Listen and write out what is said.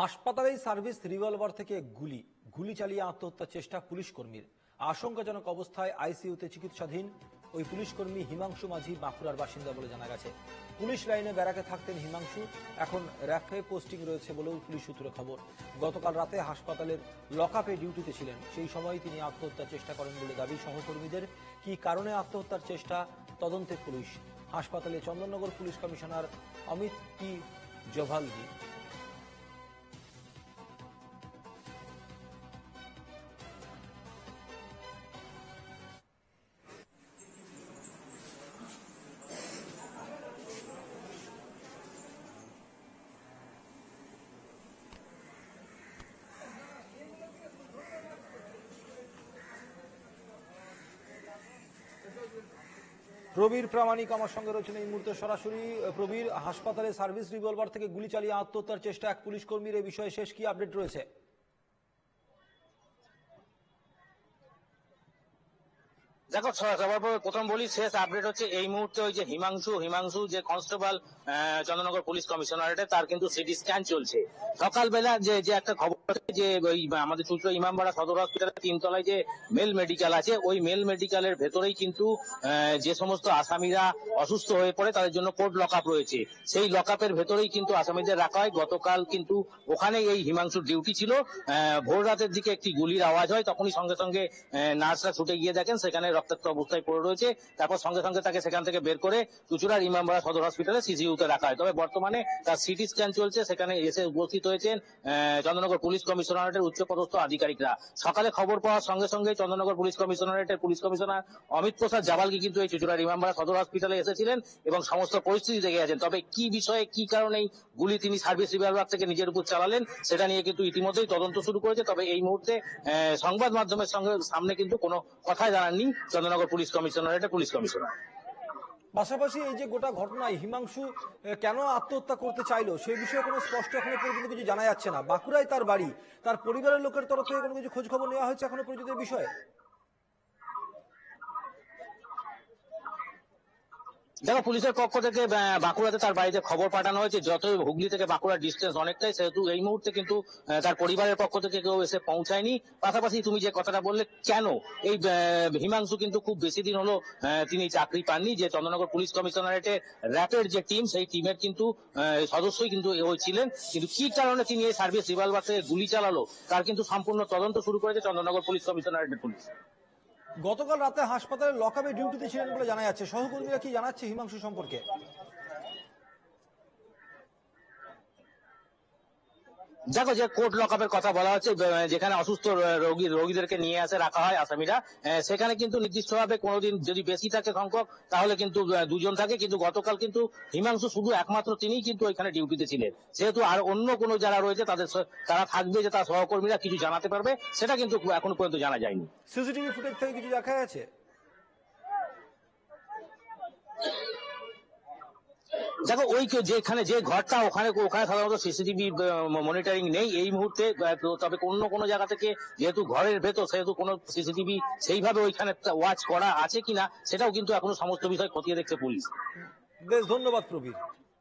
হাসপাতালেই service revolver থেকে গুলি। গুলি চালিয়ে আত্মহত্যার চেষ্টা পুলিশ কর্মীর আশঙ্কাজনক অবস্থায় আইসিইউতে চিকিৎসাধীন ওই পুলিশ কর্মী হিমাংশু মাঝি বাঁকুড়ার বাসিন্দা বলে জানা গেছে। পুলিশ লাইনে ব্যারাকে থাকতেন হিমাংশু। এখন র্যাফে পোস্টিং রয়েছে বলেও পুলিশ সূত্রে খবর। গতকাল রাতে হাসপাতালের লকআপে ডিউটিতে ছিলেন। সেই সময় তিনি আত্মহত্যার চেষ্টা করেন বলে দাবি সহকর্মীদের। কি কারণে আত্মহত্যার চেষ্টা? তদন্তে পুলিশ। হাসপাতালে Chandannagar police commissioner Amit P Jawalgi Prabir Pramanik আমার সঙ্গে রয়েছেন এই মুহূর্তে সরাসরি। প্রবীর, হাসপাতালে সার্ভিস রিভলভার থেকে গুলি চালিয়ে আত্মহত্যার চেষ্টা এক পুলিশ কর্মীর এই বিষয়ে শেষ কি আপডেট রয়েছে? দেখো সবার পর প্রথম বলি, শেষ আপডেট হচ্ছে এই মুহূর্তে ওই যে হিমাংশু হিমাংশু যে কনস্টেবল চন্দ্রনগর পুলিশ কমিশনারেটে তার কিন্তু সিটি স্ক্যান চলছে। সকালবেলা যে যে একটা খবর যে, ওই আমাদের চুচড়া ইমামবাড়া সদর হসপিটালের তিনতলায় যে মেল মেডিকেল আছে, ওই মেল মেডিকেলের ভেতরেই কিন্তু যে সমস্ত আসামিরা অসুস্থ হয়ে পড়ে, তাদের জন্য কোর্ট লকআপ রয়েছে। সেই লকআপের ভেতরেই কিন্তু আসামিদের রাখা হয়। গতকাল কিন্তু ওখানে এই হিমাংশুর ডিউটি ছিল। ভোর রাতের দিকে একটি গুলির আওয়াজ হয়, তখনই সঙ্গে সঙ্গে নার্সরা ছুটে গিয়ে দেখেন, সেখানে রক্তাক্ত অবস্থায় পড়ে রয়েছে। তারপর সঙ্গে সঙ্গে তাকে সেখান থেকে বের করে চুচুড়ার ইমামবাড়া সদর হসপিটালে সিসিইউতে রাখা হয়। তবে বর্তমানে তার সিটি স্ক্যান চলছে, সেখানে এসে উপস্থিত হয়েছেন চন্দ্রনগর পুলিশ কমিশনারেটের উচ্চপদস্থ আধিকারিকরা। সকালে খবর পাওয়ার সঙ্গে সঙ্গে চন্দ্রনগর পুলিশ কমিশনারেটের পুলিশ কমিশনার অমিত প্রসাদ জাবালকে কিন্তু এই চুচুড়ার ইমামবাড়া সদর হসপিটালে এসেছিলেন এবং সমস্ত পরিস্থিতি দেখে গেছেন তবে কি বিষয়ে, কি কারণে গুলি তিনি সার্ভিস রিভলভার থেকে নিজের উপর চালালেন, সেটা নিয়ে কিন্তু ইতিমধ্যেই তদন্ত শুরু করেছে। তবে এই মুহূর্তে সংবাদ মাধ্যমের সঙ্গে সামনে কিন্তু কোনো কথাই জানাননি। চন্দ্রনগর পুলিশ কমিশনারেটের পুলিশ কমিশনার। পাশাপাশি এই যে গোটা ঘটনায় হিমাংশু কেন আত্মহত্যা করতে চাইলো সেই বিষয়ে কোনো স্পষ্ট এখনও পর্যন্ত কিছু জানা যাচ্ছে না। বাঁকুড়ায় তার বাড়ি, তার পরিবারের লোকের তরফ থেকে কোনো কিছু খোঁজ খবর নেওয়া হয়েছে এখনও পর্যন্ত বিষয়ে? দেখো, পুলিশের পক্ষ থেকে বাঁকুড়াতে তার বাড়িতে খবর পাঠানো হয়েছে। যতই হুগলি থেকে বাঁকুড়া ডিস্টেন্স অনেকটাই, সেহেতু এই মুহূর্তে কিন্তু তার পরিবারের পক্ষ থেকে কেউ এসে পৌঁছায়নি। পাশাপাশি তুমি যে কথাটা বললে, কেন? এই হিমাংশু কিন্তু খুব বেশি দিন হলো তিনি চাকরি পাননি। যে চন্দ্রনগর পুলিশ কমিশনারেটে র্যাপের যে টিম সেই টিমের কিন্তু সদস্যই কিন্তু ওই ছিলেন কিন্তু কি কারণে তিনি এই সার্ভিস রিভলভার থেকে গুলি চালালো, তার কিন্তু সম্পূর্ণ তদন্ত শুরু করেছে চন্দ্রনগর পুলিশ কমিশনারেটের পুলিশ। গতকাল রাতে হাসপাতালে লকআপে ডিউটিতে ছিলেন বলে জানা যাচ্ছে। সহকর্মীরা কি জানাচ্ছে হিমাংশু সম্পর্কে? দেখো যে কোর্ট লকআপের কথা বলা হচ্ছে যেখানে অসুস্থ রোগী, রোগীদেরকে নিয়ে আসে রাখা হয় আসামিরা সেখানে কিন্তু নির্দিষ্টভাবে কোনোদিন যদি বেশি থাকে সংখ্যক, তাহলে কিন্তু দুজন থাকে, কিন্তু গতকাল কিন্তু হিমাংশু শুধু একমাত্র তিনিই কিন্তু ওইখানে ডিউটিতে ছিলেন। যেহেতু আর অন্য কোনো যারা রয়েছে, তাদের তারা থাকবে যে তার সহকর্মীরা কিছু জানাতে পারবে, সেটা কিন্তু এখনও পর্যন্ত জানা যায়নি। সিসিটিভি ফুটেজ থেকে কিছু দেখা গেছে? দেখো, ওই যেখানে যে ঘরটা, ওখানে ওখানে সাধারণত সিসিটিভি মনিটরিং নেই এই মুহূর্তে তবে অন্য কোনো জায়গা থেকে যেহেতু ঘরের ভেতর, সেহেতু কোনো সিসিটিভি সেইভাবে ওইখানে ওয়াচ করা আছে কিনা, সেটাও কিন্তু এখনও সমস্ত বিষয় খতিয়ে দেখছে পুলিশ। বেশ, ধন্যবাদ প্রবীর।